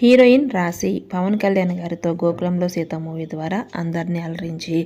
Heroine Rashi Pawan Kalyan గారితో గోకులంలో Seetha movie ద్వారా అందరినీ అలరించి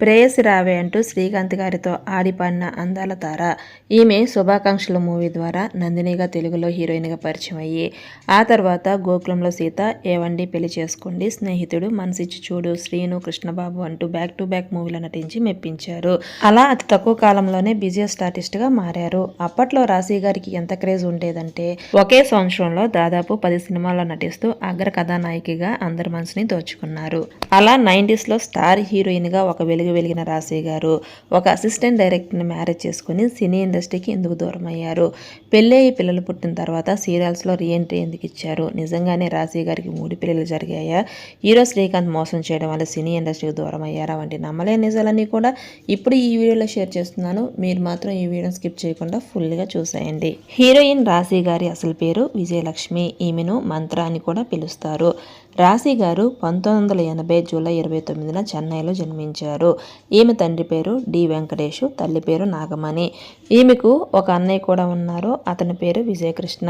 ప్రేయసి రావే అంటూ శ్రీకాంత్ గారితో ఆడిపాడిన అందాల తార. ఈమె శుభాకాంక్షల మూవీ ద్వారా నందినిగా తెలుగులో హీరోయిన్గా పరిచయం అయ్యి ఆ తర్వాత గోకులంలో సీత ఏవండి పెళ్ళి చేసుకోండి స్నేహితుడు మనసిచ్చి చూడు శ్రీను కృష్ణబాబు అంటూ బ్యాక్ టు బ్యాక్ మూవీలో నటించి మెప్పించారు. అలా అతి తక్కువ కాలంలోనే బిజియెస్ట్ ఆర్టిస్ట్గా మారారు. అప్పట్లో రాశి గారికి ఎంత క్రేజ్ ఉండేదంటే ఒకే సంవత్సరంలో దాదాపు పది సినిమాల్లో నటిస్తూ అగ్ర కథానాయికగా అందరి మనసుని దోచుకున్నారు. అలా నైంటీస్లో స్టార్ హీరోయిన్గా ఒక వెలుగు వెలిగిన రాశి గారు ఒక అసిస్టెంట్ డైరెక్టర్ని మ్యారేజ్ చేసుకుని సినీ ఇండస్ట్రీకి ఎందుకు దూరం అయ్యారు పెళ్ళయి పిల్లలు పుట్టిన తర్వాత సీరియల్స్లో రీఎంట్రీ ఎందుకు ఇచ్చారు? నిజంగానే రాశి గారికి మూడు పిల్లలు జరిగాయా? హీరో శ్రీకాంత్ మోసం చేయడం వల్ల సినీ ఇండస్ట్రీకి దూరం అయ్యారా వంటి నమ్మలే నిజాలన్నీ కూడా ఇప్పుడు ఈ వీడియోలో షేర్ చేస్తున్నాను. మీరు మాత్రం ఈ వీడియోని స్కిప్ చేయకుండా ఫుల్గా చూసేయండి. హీరోయిన్ రాశి గారి అసలు పేరు విజయలక్ష్మి. ఈమెను మంత్ర అని కూడా పిలుస్తారు. రాశి గారు పంతొమ్మిది వందల ఎనభై జూలై ఇరవై తొమ్మిదిన చెన్నైలో జన్మించారు. ఈమె తండ్రి పేరు డి వెంకటేష్ తల్లి పేరు నాగమణి. ఈమెకు ఒక అన్నయ్య కూడా ఉన్నారు. అతని పేరు విజయకృష్ణ.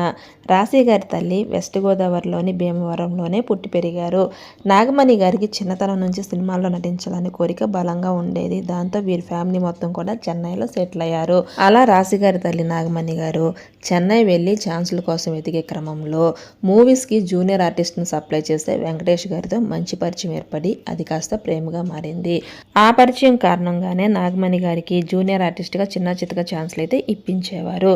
రాశి గారి తల్లి వెస్ట్ గోదావరిలోని భీమవరంలోనే పుట్టి పెరిగారు. నాగమణి గారికి చిన్నతనం నుంచి సినిమాల్లో నటించాలని కోరిక బలంగా ఉండేది. దాంతో వీరి ఫ్యామిలీ మొత్తం కూడా చెన్నైలో సెటిల్ అయ్యారు. అలా రాశి గారి తల్లి నాగమణి గారు చెన్నై వెళ్ళి ఛాన్సుల కోసం వెతికే క్రమంలో మూవీస్కి జూనియర్ ఆర్టిస్ట్ని సప్లై చేస్తే వెంకటేష్ గారితో మంచి పరిచయం ఏర్పడి అది కాస్త ప్రేమగా మారింది. ఆ పరిచయం కారణంగానే నాగమణి గారికి జూనియర్ ఆర్టిస్ట్గా చిన్న చిత్తగా ఛాన్స్లు అయితే ఇప్పించేవారు.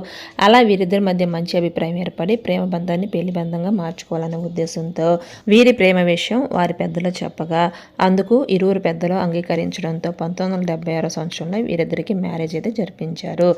అలా వీరిద్దరి మధ్య మంచి అభిప్రాయం ఏర్పడి ప్రేమ బంధాన్ని పెళ్ళి బంధంగా మార్చుకోవాలనే ఉద్దేశంతో వీరి ప్రేమ విషయం వారి పెద్దలు చెప్పగా అందుకు ఇరువురు పెద్దలు అంగీకరించడంతో పంతొమ్మిది వందల డెబ్బై ఆరో సంవత్సరంలో వీరిద్దరికి మ్యారేజ్ అయితే జరిపించారు.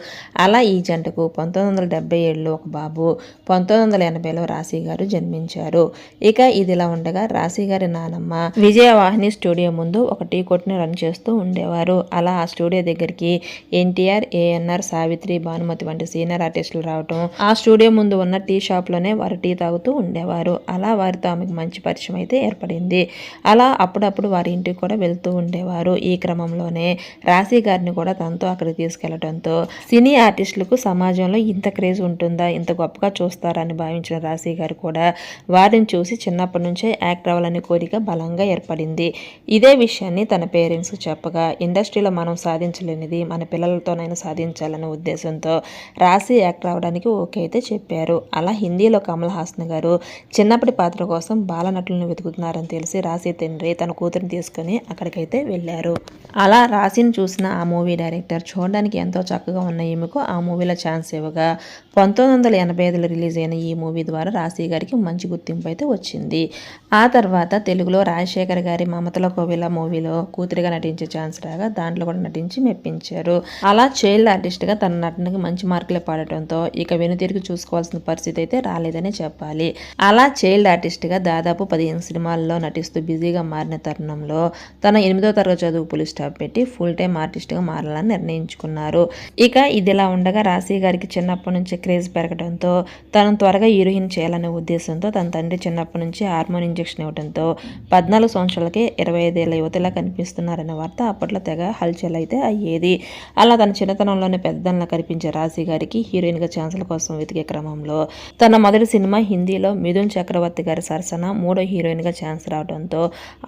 అలా ఈ జంటకు పంతొమ్మిది వందల డెబ్బై ఏడులో ఒక బాబు పంతొమ్మిది వందల ఎనభైలో రాశి గారు జన్మించారు. ఇక ఇదిలా ఉండగా రాశి గారి నానమ్మ విజయవాహిని స్టూడియో ముందు ఒక టీ కొట్టుని రన్ చేస్తూ ఉండేవారు. అలా ఆ స్టూడియో దగ్గరికి ఎన్టీఆర్ ఏఎన్ఆర్ సావిత్రి భానుమతి వంటి సీనియర్ ఆర్టిస్టులు రావటం ఆ స్టూడియో ముందు ఉన్న టీ షాప్లోనే వారు టీ తాగుతూ ఉండేవారు. అలా వారితో ఆమెకు మంచి పరిచయం అయితే ఏర్పడింది. అలా అప్పుడప్పుడు వారి ఇంటికి కూడా వెళ్తూ ఉండేవారు. ఈ క్రమంలోనే రాశి గారిని కూడా తనతో అక్కడికి తీసుకెళ్ళడంతో సినీ ఆర్టిస్టులకు సమాజంలో ఇంత క్రేజ్ ఉంటుందా ఇంత గొప్పగా చూస్తారని భావించిన రాశి గారు కూడా వారిని చూసి చిన్నప్పటి నుంచే యాక్ట్ అవ్వాలనే కోరిక బలంగా ఏర్పడింది. ఇదే విషయాన్ని తన పేరెంట్స్కి చెప్పగా ఇండస్ట్రీలో మనం సాధించలేనిది మన పిల్లలతోనైనా సాధించాలనే ఉద్దేశంతో రాశి యాక్టర్ అవ్వడానికి ఓకే అయితే చెప్పారు. అలా హిందీలో కమల్ హాసన్ గారు చిన్నప్పటి పాత్ర కోసం బాలనటులను వెతుకుతున్నారని తెలిసి రాశి తండ్రి తన కూతురిని తీసుకుని అక్కడికైతే వెళ్ళారు. అలా రాశిని చూసిన ఆ మూవీ డైరెక్టర్ చూడడానికి ఎంతో చక్కగా ఉన్న ఈమెకు ఆ మూవీలో ఛాన్స్ ఇవ్వగా పంతొమ్మిది వందల ఎనభై ఐదులో రిలీజ్ అయిన ఈ మూవీ ద్వారా రాశి గారికి మంచి గుర్తింపు అయితే వచ్చింది. ఆ తర్వాత తెలుగులో రాజశేఖర్ గారి మమతల కోవిల మూవీలో కూతురిగా నటించే ఛాన్స్ రాగా దాంట్లో కూడా నటించి మెప్పించారు. అలా చైల్డ్ ఆర్టిస్ట్గా తన నటనకి మంచి మార్కులే పాడటంతో ఇక వెనుతిరిగి చూసుకోవాల్సిన పరిస్థితి అయితే రాలేదని చెప్పాలి. అలా చైల్డ్ ఆర్టిస్ట్గా దాదాపు పదిహేను సినిమాల్లో నటిస్తూ బిజీగా మారిన తరుణంలో తన ఎనిమిదో తరగతి చదువు పులి స్టాప్ పెట్టి ఫుల్ టైం ఆర్టిస్ట్గా మారాలని నిర్ణయించుకున్నారు. ఇక ఇదిలా ఉండగా రాశి గారికి చిన్నప్పటి నుంచి క్రేజ్ పెరగడంతో తను త్వరగా హీరోయిన్ చేయాలనే ఉద్దేశంతో తన తండ్రి చిన్నప్పటి నుంచి హార్మోనింగ్ ఇంజెక్షన్ ఇవ్వడంతో పద్నాలుగు సంవత్సరాలకే ఇరవై ఐదేళ్ళ యువతిలా కనిపిస్తున్నారనే వార్త అప్పట్లో తెగ హల్చల్ అయితే అయ్యేది. అలా తన చిన్నతనంలోనే పెద్దలా కనిపించే రాశి గారికి హీరోయిన్గా ఛాన్సుల కోసం వెతికే క్రమంలో తన మొదటి సినిమా హిందీలో మిథున్ చక్రవర్తి గారి సరసన మూడో హీరోయిన్గా ఛాన్స్ రావడంతో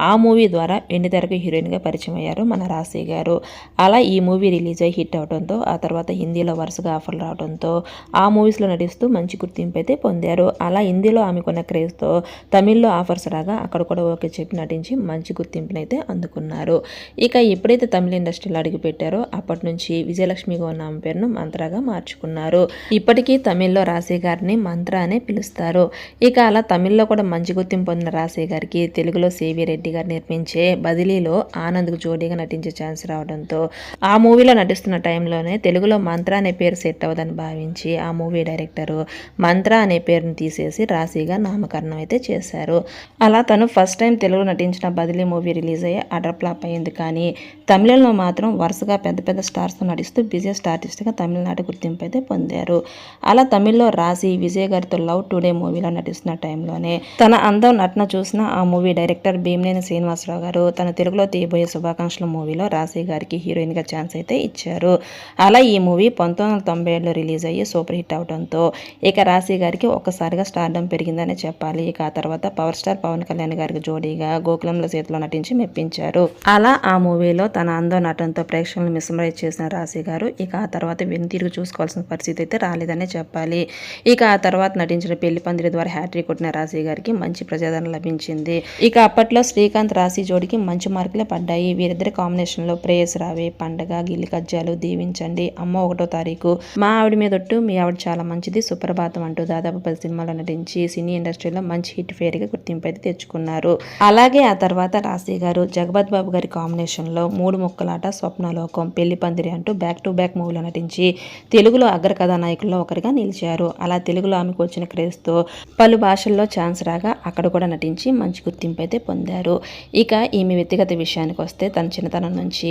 ఆ మూవీ ద్వారా వెండితెరకు హీరోయిన్గా పరిచయం అయ్యారు మన రాశి గారు. అలా ఈ మూవీ రిలీజ్ అయ్యి హిట్ అవడంతో ఆ తర్వాత హిందీలో వరుసగా ఆఫర్లు రావడంతో ఆ మూవీస్లో నటిస్తూ మంచి గుర్తింపు అయితే పొందారు. అలా హిందీలో ఆమెకున్న క్రేజ్తో తమిళ్ళో ఆఫర్స్ రాగా అక్కడ కూడా ఓకే చెప్పి నటించి మంచి గుర్తింపునైతే అందుకున్నారు. ఇక ఎప్పుడైతే తమిళ ఇండస్ట్రీలో అడుగుపెట్టారో అప్పటి నుంచి విజయలక్ష్మిగా ఉన్న ఆమె పేరును మంత్రగా మార్చుకున్నారు. ఇప్పటికీ తమిళ్ళో రాశి గారిని మంత్ర అనే పిలుస్తారు. ఇక అలా తమిళ్ళో కూడా మంచి గుర్తింపు పొందిన రాశి గారికి తెలుగులో సేవి రెడ్డి గారు నిర్మించే బదిలీలో ఆనంద్కు జోడీగా నటించే ఛాన్స్ రావడంతో ఆ మూవీలో నటిస్తున్న టైంలోనే తెలుగులో మంత్ర అనే పేరు సెట్ అవ్వదని భావించి ఆ మూవీ డైరెక్టరు మంత్ర అనే పేరును తీసేసి రాశిగా నామకరణం అయితే చేశారు. అలా తను ఫస్ట్ టైం తెలుగు నటించిన బదిలీ మూవీ రిలీజ్ అయ్యి అడర్ ఫ్లాప్ అయింది కానీ తమిళంలో మాత్రం వరుసగా పెద్ద పెద్ద స్టార్స్తో నటిస్తూ బిజియెస్ట్ ఆర్టిస్ట్గా తమిళనాడు గుర్తింపు అయితే పొందారు. అలా తమిళ్ళో రాసి విజయ్ గారితో లవ్ టుడే మూవీలో నటిస్తున్న టైంలోనే తన అందం నటన చూసిన ఆ మూవీ డైరెక్టర్ భీమనేని శ్రీనివాసరావు గారు తన తెలుగులో తీయబోయే శుభాకాంక్షల మూవీలో రాశి గారికి హీరోయిన్గా ఛాన్స్ అయితే ఇచ్చారు. అలా ఈ మూవీ పంతొమ్మిది వందల తొంభై ఏడులో రిలీజ్ అయ్యి సూపర్ హిట్ అవడంతో ఇక రాశి గారికి ఒక్కసారిగా స్టార్డం పెరిగిందనే చెప్పాలి. ఇక ఆ తర్వాత power star power Pawan Kalyan గారికి జోడీగా గోకులంలో సీతలో నటించి మెప్పించారు. అలా ఆ మూవీలో తన అందం నటనతో ప్రేక్షకులను మిస్మరైజ్ చేసిన రాశి గారు ఇక ఆ తర్వాత వెనుతిరుగు చూసుకోవాల్సిన పరిస్థితి అయితే రాలేదనే చెప్పాలి. ఇక ఆ తర్వాత నటించిన పెళ్ళి పందిరి ద్వారా హ్యాట్రిక్ కొట్టిన రాశి గారికి మంచి ప్రజాదరణ లభించింది. ఇక అప్పట్లో శ్రీకాంత్ రాశి జోడికి మంచి మార్కులే పడ్డాయి. వీరిద్దరి కాంబినేషన్లో ప్రేయస్ రావే పండగ గిల్లి కజ్జాలు దీవించండి అమ్మ ఒకటో తారీఖు మా ఆవిడ మీదొట్టు మీ ఆవిడ చాలా మంచిది సుప్రభాతం అంటూ దాదాపు పది సినిమాలు నటించి సినీ ఇండస్ట్రీలో మంచి హిట్ ఫేర్గా గుర్తింపు అయితే తెచ్చుకున్నారు. అలాగే ఆ తర్వాత రాశి గారు జగపత్ బాబు గారి కాంబినేషన్లో మూడు ముక్కలాట స్వప్నలోకం పెళ్ళి పందిరి అంటూ బ్యాక్ టు బ్యాక్ మూవీలో నటించి తెలుగులో అగ్ర కథానాయకుల్లో ఒకరిగా నిలిచారు. అలా తెలుగులో ఆమెకు వచ్చిన క్రేజ్తో పలు భాషల్లో ఛాన్స్ రాగా అక్కడ కూడా నటించి మంచి గుర్తింపు అయితే పొందారు. ఇక ఈమె వ్యక్తిగత విషయానికి వస్తే తన చిన్నతనం నుంచి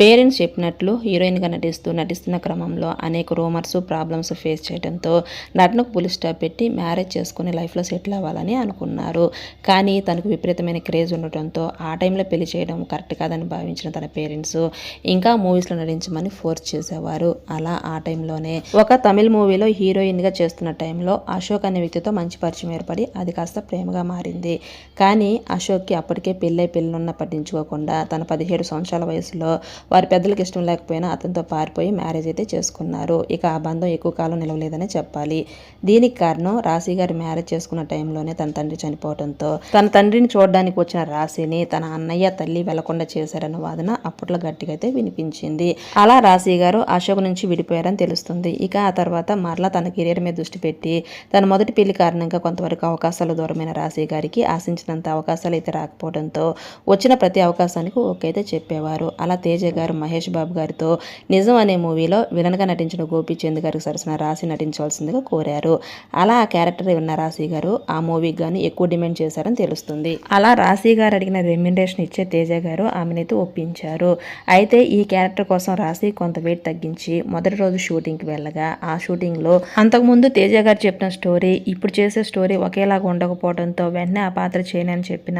పేరెంట్స్ చెప్పినట్లు హీరోయిన్గా నటిస్తూ నటిస్తున్న క్రమంలో అనేక రూమర్స్ ప్రాబ్లమ్స్ ఫేస్ చేయడంతో నటనకు పులి స్టాప్ పెట్టి మ్యారేజ్ చేసుకుని లైఫ్లో సెటిల్ అవ్వాలని అనుకున్నారు. కానీ తనకు విపరీతమైన క్రేజ్ ఉండటంతో ఆ టైంలో పెళ్ళి చేయడం కరెక్ట్ కాదని భావించిన తన పేరెంట్స్ ఇంకా మూవీస్లో నటించమని ఫోర్స్ చేసేవారు. అలా ఆ టైంలోనే ఒక తమిళ మూవీలో హీరోయిన్గా చేస్తున్న టైంలో అశోక్ అనే వ్యక్తితో మంచి పరిచయం ఏర్పడి అది కాస్త ప్రేమ ప్రేమగా మారింది. కానీ అశోక్కి అప్పటికే పెళ్ళై పెళ్ళున్న పట్టించుకోకుండా తన పదిహేడు సంవత్సరాల వయసులో వారి పెద్దలకు ఇష్టం లేకపోయినా అతనితో పారిపోయి మ్యారేజ్ అయితే చేసుకున్నారు. ఇక ఆ బంధం ఎక్కువ కాలం నిలవలేదనే చెప్పాలి. దీనికి కారణం రాశి గారు మ్యారేజ్ చేసుకున్న టైంలోనే తన తండ్రి చనిపోవడంతో తన తండ్రిని చూడడానికి వచ్చిన రాశిని తన అన్నయ్య తల్లి వెళ్ళకుండా చేశారన్న వాదన అప్పట్లో గట్టిగా అయితే వినిపించింది. అలా రాశి గారు అశోక్ నుంచి విడిపోయారని తెలుస్తుంది. ఇక ఆ తర్వాత మరలా తన కెరీర్ మీద దృష్టి పెట్టి తన మొదటి పెళ్ళి కారణంగా కొంతవరకు అవకాశాలు దూరమైన రాశి గారికి ఆశించినంత అవకాశాలు అయితే రాకపోవడంతో వచ్చిన ప్రతి అవకాశానికి ఓకే అయితే చెప్పేవారు. అలా తేజ గారు మహేష్ బాబు గారితో నిజం అనే మూవీలో విలన్గా నటించిన గోపీచంద్ గారికి సరసన రాశి నటించవలసిందిగా కోరారు. అలా ఆ క్యారెక్టర్ విన్న రాశి గారు ఆ మూవీకి గాను ఎక్కువ డిమాండ్ చేశారని తెలుస్తుంది. అలా రాశి గారు అడిగిన రెమ్యునరేషన్ ఇచ్చే తేజ గారు ఆమెనైతే ఒప్పించారు. అయితే ఈ క్యారెక్టర్ కోసం రాశి కొంత వెయిట్ తగ్గించి మొదటి రోజు షూటింగ్కి వెళ్ళగా ఆ షూటింగ్లో అంతకుముందు తేజ గారు చెప్పిన స్టోరీ ఇప్పుడు చేసే స్టోరీ ఒకేలాగా ఉండకపోవడంతో వెంటనే ఆ పాత్ర చేయనని చెప్పిన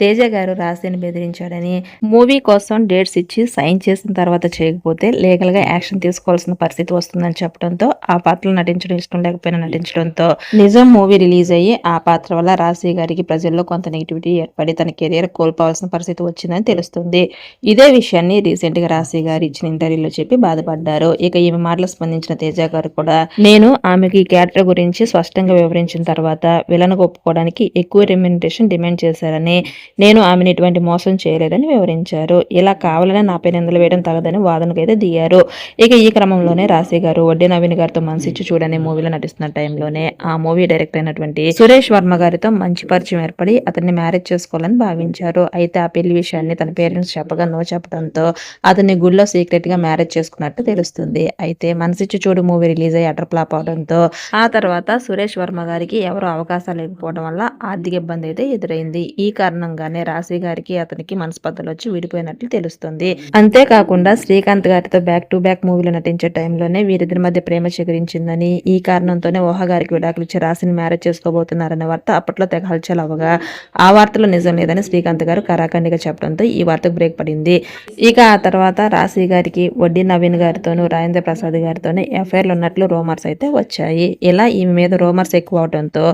తేజ గారు రాశిని బెదిరించాడని మూవీ కోసం డేట్స్ ఇచ్చి సైన్ చేసిన తర్వాత చేయకపోతే లీగల్గా యాక్షన్ తీసుకోవాల్సిన పరిస్థితి వస్తుందని చెప్పడంతో ఆ పాత్రలో నటించడం ఇష్టం లేకపోయినా నటించడంతో నిజం మూవీ రిలీజ్ అయ్యి ఆ పాత్ర వల్ల రాశి గారికి ప్రజల్లో కొంత నెగిటివిటీ ఏర్పడి తన కెరీర్ కోల్పోవాల్సిన పరిస్థితి వచ్చిందని తెలుస్తుంది. ఇదే విషయాన్ని రీసెంట్గా రాశి గారు ఇచ్చిన ఇంటర్వ్యూలో చెప్పి బాధపడ్డారు. ఇక ఈమె మాటలు స్పందించిన తేజ గారు కూడా నేను ఆమెకి ఈ క్యారెక్టర్ గురించి స్పష్టంగా వివరించిన తర్వాత విలన్ ఒప్పుకోవడానికి ఎక్కువ రెమ్యునరేషన్ డిమాండ్ చేశారని నేను ఆమెను ఎటువంటి మోసం చేయలేదని వివరించారు. ఇలా కావాలని నా పైన నిందలు వేయడం తగదని వాదనకైతే దిగారు. ఇక ఈ క్రమంలోనే రాశి గారు వడ్డీ నవీన్ గారితో మనసిచ్చి చూడని మూవీలో నటిస్తున్న టైంలోనే. ఆ మూవీ డైరెక్టర్ అయినటువంటి సురేష్ వర్మ గారితో మంచి పరిచయం ఏర్పడి అతన్ని మ్యారేజ్ చేసుకోవాలని భావించారు. అయితే ఆ పెళ్ళి విషయాన్ని తన పేరెంట్స్ చెప్పగా నో చెప్పడంతో అతన్ని గుళ్ళో సీక్రెట్గా మ్యారేజ్ చేసుకున్నట్టు తెలుస్తుంది. అయితే మనసిచ్చి చూడు మూవీ రిలీజ్ అయ్యి అటర్ ఫ్లాప్ అవడంతో ఆ తర్వాత సురేష్ వర్మ గారికి ఎవరు అవకాశాలు లేకపోవడం వల్ల ఆర్థిక ఇబ్బంది అయితే ఎదురైంది. ఈ కారణంగానే రాశి గారికి అతనికి మనస్పర్ధలు వచ్చి విడిపోయినట్లు తెలుస్తుంది. అంతేకాకుండా శ్రీకాంత్ గారితో బ్యాక్ టు బ్యాక్ మూవీలో నటించే టైంలోనే వీరిద్దరి మధ్య ప్రేమ చిగురించిందని ఈ కారణంతోనే ఊహ గారికి విడాకులు ఇచ్చి రాశిని మ్యారేజ్ చేసుకోబోతున్నారనే వార్త అప్పట్లో తెగ హల్చల్ అవగా ఆ వార్తలో నిజం లేదని శ్రీకాంత్ గారు కరాఖండిగా చెప్పడంతో ఈ వార్తకు బ్రేక్ పడింది. ఇక ఆ తర్వాత రాశి గారికి వడ్డీ నవీన్ గారితోనూ రాజేంద్ర ప్రసాద్ గారితోనూ ఎఫ్ఐఆర్లు ఉన్నట్లు రోమర్స్ అయితే వచ్చాయి. ఇలా ఈమె మీద రోమర్స్ ఎక్కువ అవడంతో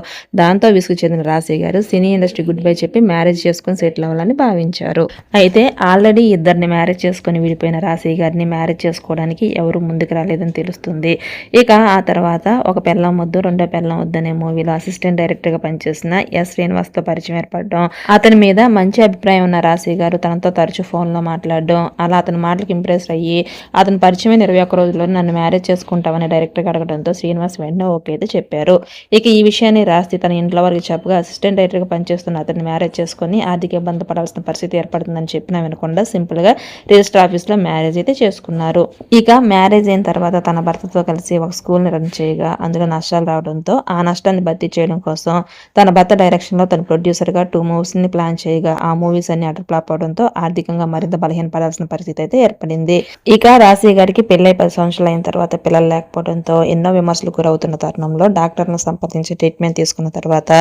దాంతో విసుగు చెందిన రాశి గారు సినీ ఇండస్ట్రీ గుడ్ బై చెప్పి మ్యారేజ్ చేసుకుని సెటిల్ అవ్వాలని భావించారు. అయితే ఆల్రెడీ ఇద్దరిని మ్యారేజ్ చేసుకుని విడిపోయిన రాశి గారిని మ్యారేజ్ చేసుకోవడానికి ఎవరు ముందుకు రాలేదని తెలుస్తుంది. ఇక ఆ తర్వాత ఒక పెళ్ళం వద్దు రెండో పెళ్ళం వద్దు అనే మూవీలో అసిస్టెంట్ డైరెక్టర్గా పనిచేసిన ఎస్ శ్రీనివాస్తో పరిచయం ఏర్పడడం అతని మీద మంచి అభిప్రాయం ఉన్న రాశి గారు తనతో తరచూ ఫోన్లో మాట్లాడడం అలా అతని మాటలకు ఇంప్రెస్ అయ్యి అతని పరిచయం ఇరవై ఒక్క రోజుల్లో నన్ను మ్యారేజ్ చేసుకుంటామని డైరెక్టర్ అడగడంతో శ్రీనివాస్ వెంటనే ఓకే అయితే చెప్పారు. ఇక ఈ విషయాన్ని రాసి తన ఇంట్లో వారికి చెప్పగా అసిస్టెంట్ డైరెక్టర్గా పనిచేస్తున్న అతన్ని మ్యారేజ్ చేసుకొని ఆర్థిక ఇబ్బంది పడాల్సిన పరిస్థితి ఏర్పడుతుందని చెప్పినా వినకుండా సింపుల్గా రిజిస్టర్ ఆఫీస్లో మ్యారేజ్ అయితే చేసుకున్నారు. ఇక మ్యారేజ్ అయిన తర్వాత తన భర్తతో కలిసి ఒక స్కూల్ని రన్ చేయగా అందులో నష్టాలు రావడంతో ఆ నష్టాన్ని భర్తీ చేయడం కోసం తన భర్త డైరెక్షన్లో తన ప్రొడ్యూసర్గా టూ మూవీస్ని ప్లాన్ చేయగా ఆ మూవీస్ అన్ని అటర్ ఫ్లాప్ అవడంతో ఆర్థికంగా మరింత బలహీనపడాల్సిన పరిస్థితి అయితే ఏర్పడింది. ఇక రాశి గారికి పెళ్ళై పది సంవత్సరాలు అయిన తర్వాత పిల్లలు లేకపోవడంతో ఎన్నో విమర్శలు గురవుతున్న తరుణంలో డాక్టర్ను సంప్రదించి ట్రీట్మెంట్ తీసుకున్న తర్వాత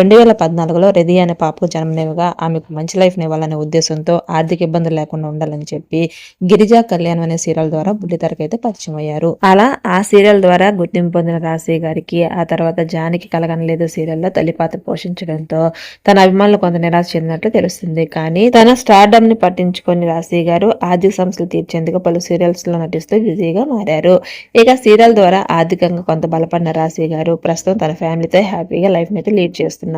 రెండు వేల పద్నాలుగులో రెది అనే పాపకు జన్మనివ్వగా ఆమెకు మంచి లైఫ్ని ఇవ్వాలనే ఉద్దేశంతో ఆర్థిక ఇబ్బందులు లేకుండా ఉండాలని చెప్పి గిరిజా కళ్యాణం అనే సీరియల్ ద్వారా బుల్లితెరకు అయితే పరిచయం అయ్యారు. అలా ఆ సీరియల్ ద్వారా గుర్తింపు పొందిన రాశి గారికి ఆ తర్వాత జానికి కలగనలేదు సీరియల్లో తల్లి పాత్ర పోషించడంతో తన అభిమానులు కొంత నిరాశ చెందినట్లు తెలుస్తుంది. కానీ తన స్టార్డమ్ని పట్టించుకొని రాశి గారు ఆర్థిక సమస్యలు తీర్చేందుకు పలు సీరియల్స్లో నటిస్తూ బిజీగా మారారు. ఇక సీరియల్ ద్వారా ఆర్థికంగా కొంత బలపడిన రాశి గారు ప్రస్తుతం తన ఫ్యామిలీతో హ్యాపీగా లైఫ్ అయితే లీడ్ చేస్తున్నారు.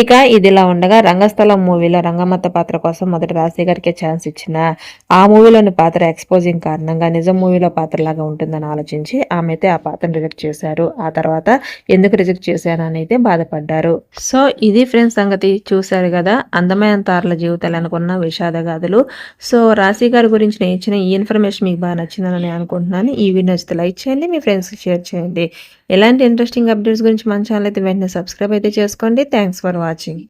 ఇక ఇదిలా ఉండగా రంగస్థలం మూవీలో రంగమత్త పాత్ర కోసం మొదటి రాశి గారికి ఛాన్స్ ఇచ్చిన ఆ మూవీలోని పాత్ర ఎక్స్పోజింగ్ కారణంగా నిజం మూవీలో పాత్రలాగా ఉంటుందని ఆలోచించి ఆమె అయితే ఆ పాత్రను రిజెక్ట్ చేశారు. ఆ తర్వాత ఎందుకు రిజెక్ట్ చేశానని అయితే బాధపడ్డారు. సో ఇది ఫ్రెండ్స్ సంగతి. చూశారు కదా అందమైన తారల జీవితాలు అనుకున్న విషాద గాథలు సో రాశి గారి గురించి నేను ఇచ్చిన ఈ ఇన్ఫర్మేషన్ మీకు బాగా నచ్చిందని నేను అనుకుంటున్నాను. ఈ వీడియో నచ్చితే లైక్ చేయండి మీ ఫ్రెండ్స్కి షేర్ చేయండి. ఎలాంటి ఇంట్రెస్టింగ్ అప్డేట్స్ గురించి మన ఛానల్ అయితే వెంటనే సబ్స్క్రైబ్ అయితే చేసుకోండి. Thanks for watching